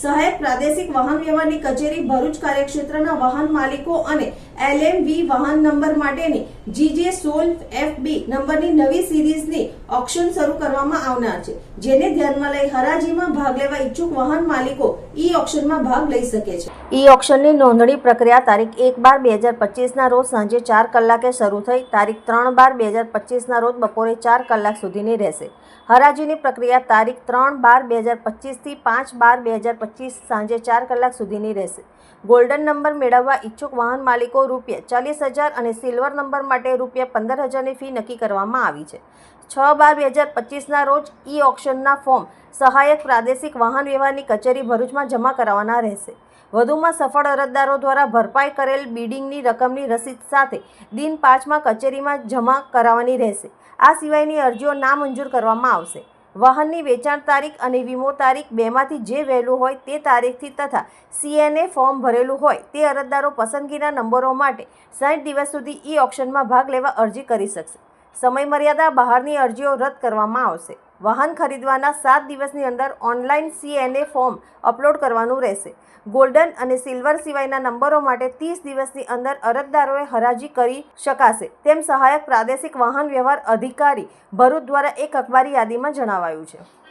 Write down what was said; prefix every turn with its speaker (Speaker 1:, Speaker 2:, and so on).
Speaker 1: સહાયક પ્રાદેશિક વાહન વ્યવહારની કચેરી ભરૂચ કાર્યક્ષેત્રના વાહન માલિકો અને એલએમવી વાહન નંબર માટેની જીજે સોલ એફબી નંબરની નવી સિરીઝની ઓક્શન શરૂ કરવામાં આવનાર છે, જેને ધ્યાનમાં લઈ હરાજીમાં ભાગ લેવા ઈચ્છુક વાહન માલિકો ઈ ઓક્શનમાં ભાગ લઈ શકે છે. ઈ ઓક્શનની નોંધણી પ્રક્રિયા તારીખ એક બાર બે હજાર પચીસના રોજ સાંજે ચાર કલાકે શરૂ થઈ, તારીખ ત્રણ બાર બે હજાર પચીસના રોજ બપોરે ચાર કલાક સુધીની રહેશે. હરાજીની પ્રક્રિયા તારીખ ત્રણ બાર બે હજાર પચીસથી પાંચ બાર બે હજાર પચીસ સાંજે ચાર કલાક સુધીની રહેશે. ગોલ્ડન નંબર મેળવવા ઈચ્છુક વાહન માલિકો રૂપિયા ચાલીસ હજાર અને સિલ્વર નંબર માટે રૂપિયા પંદર હજારની ફી નક્કી કરવામાં આવી છે. છ બાર બે હજાર પચીસના રોજ ઈ ઓક્શનના ફોર્મ સહાયક પ્રાદેશિક વાહન વ્યવહારની કચેરી ભરૂચમાં જમા કરાવવાના રહેશે. વધુમાં સફળ અરજદારો દ્વારા ભરપાઈ કરેલ બિડિંગની રકમની રસીદ સાથે દિન પાંચમાં કચેરીમાં જમા કરાવવાની રહેશે. આ સિવાયની અરજીઓ નામંજૂર કરવામાં આવશે. વાહનની વેચાણ તારીખ અને વીમો તારીખ બેમાંથી જે વહેલું હોય તે તારીખથી તથા સીએનએ ફોર્મ ભરેલું હોય તે અરજદારો પસંદગીના નંબરો માટે સાઠ દિવસ સુધી ઈ ઓપ્શનમાં ભાગ લેવા અરજી કરી શકશે. સમય મર્યાદા બહારની અરજીઓ રદ કરવામાં આવશે. વાહન ખરીદવાના સાત દિવસની અંદર ઓનલાઈન સીએનએ ફોર્મ અપલોડ કરવાનું રહેશે. ગોલ્ડન અને સિલ્વર સિવાયના નંબરો માટે ત્રીસ દિવસની અંદર અરજદારોએ હરાજી કરી શકાશે. તેમ સહાયક પ્રાદેશિક વાહન વ્યવહાર અધિકારી ભરૂચ દ્વારા એક અખબારી યાદીમાં જણાવાયું છે.